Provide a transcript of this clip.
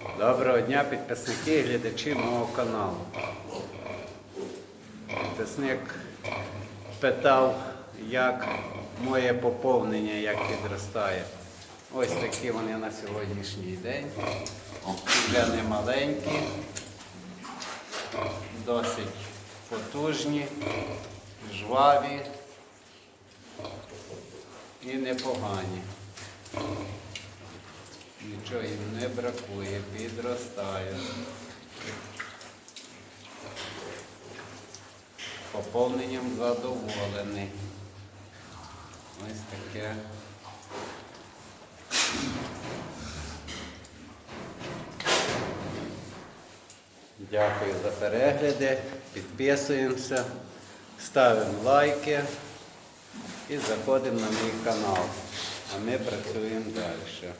Доброго дня, підписники і глядачі мого каналу. Підписник питав, як моє поповнення, як підростає. Ось такі вони на сьогоднішній день. Вже не маленькі, досить потужні, жваві і непогані. Нічого їм не бракує, підростають. Поповненням задоволений. Ось таке. Дякую за перегляди. Підписуємося, ставимо лайки і заходимо на мій канал. А ми працюємо далі.